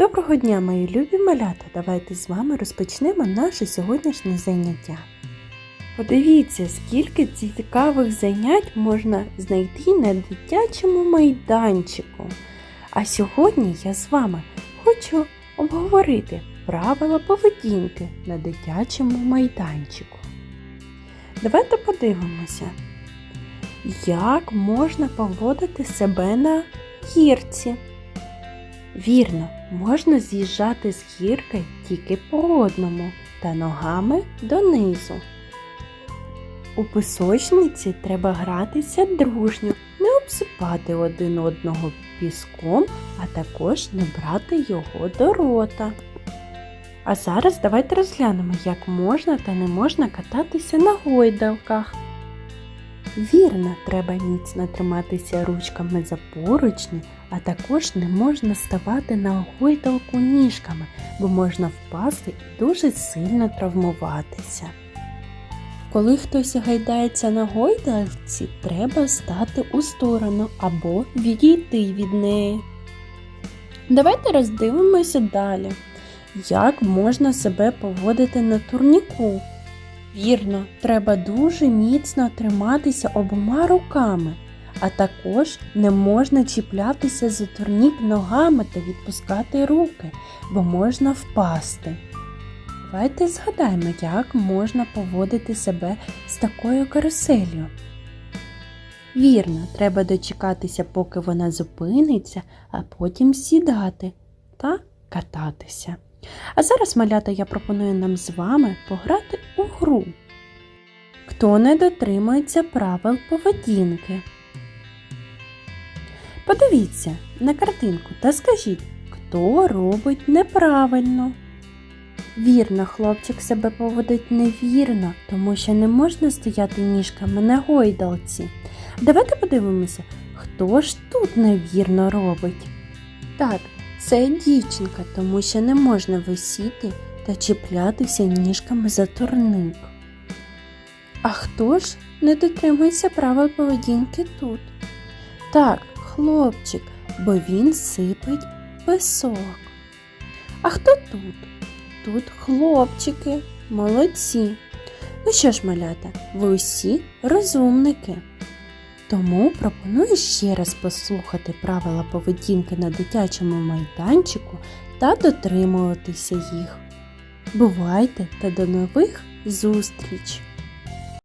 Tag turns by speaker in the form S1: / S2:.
S1: Доброго дня, мої любі малята! Давайте з вами розпочнемо наше сьогоднішнє заняття. Подивіться, скільки цікавих занять можна знайти на дитячому майданчику. А сьогодні я з вами хочу обговорити правила поведінки на дитячому майданчику. Давайте подивимося, як можна поводити себе на гірці. Вірно, можна з'їжджати з гірки тільки по одному та ногами донизу. У пісочниці треба гратися дружньо, не обсипати один одного піском, а також не брати його до рота. А зараз давайте розглянемо, як можна та не можна кататися на гойдалках. Вірно, треба міцно триматися ручками за поручні, а також не можна ставати на гойдалку ніжками, бо можна впасти і дуже сильно травмуватися. Коли хтось гайдається на гойдалці, треба стати у сторону або відійти від неї. Давайте роздивимося далі, як можна себе поводити на турніку. Вірно, треба дуже міцно триматися обома руками, а також не можна чіплятися за турнік ногами та відпускати руки, бо можна впасти. Давайте згадаємо, як можна поводити себе з такою каруселью. Вірно, треба дочекатися, поки вона зупиниться, а потім сідати та кататися. А зараз, малята, я пропоную нам з вами пограти у гру. Хто не дотримується правил поведінки? Подивіться на картинку та скажіть, хто робить неправильно. Вірно, хлопчик себе поводить невірно, тому що не можна стояти ніжками на гойдалці. Давайте подивимося, хто ж тут невірно робить. Так, це дівчинка, тому що не можна висіти та чіплятися ніжками за турник. А хто ж не дотримується правил поведінки тут? Так, хлопчик, бо він сипить песок. А хто тут? Тут хлопчики, молодці. Ну що ж, малята, ви усі розумники. Тому пропоную ще раз послухати правила поведінки на дитячому майданчику та дотримуватися їх. Бувайте та до нових зустріч!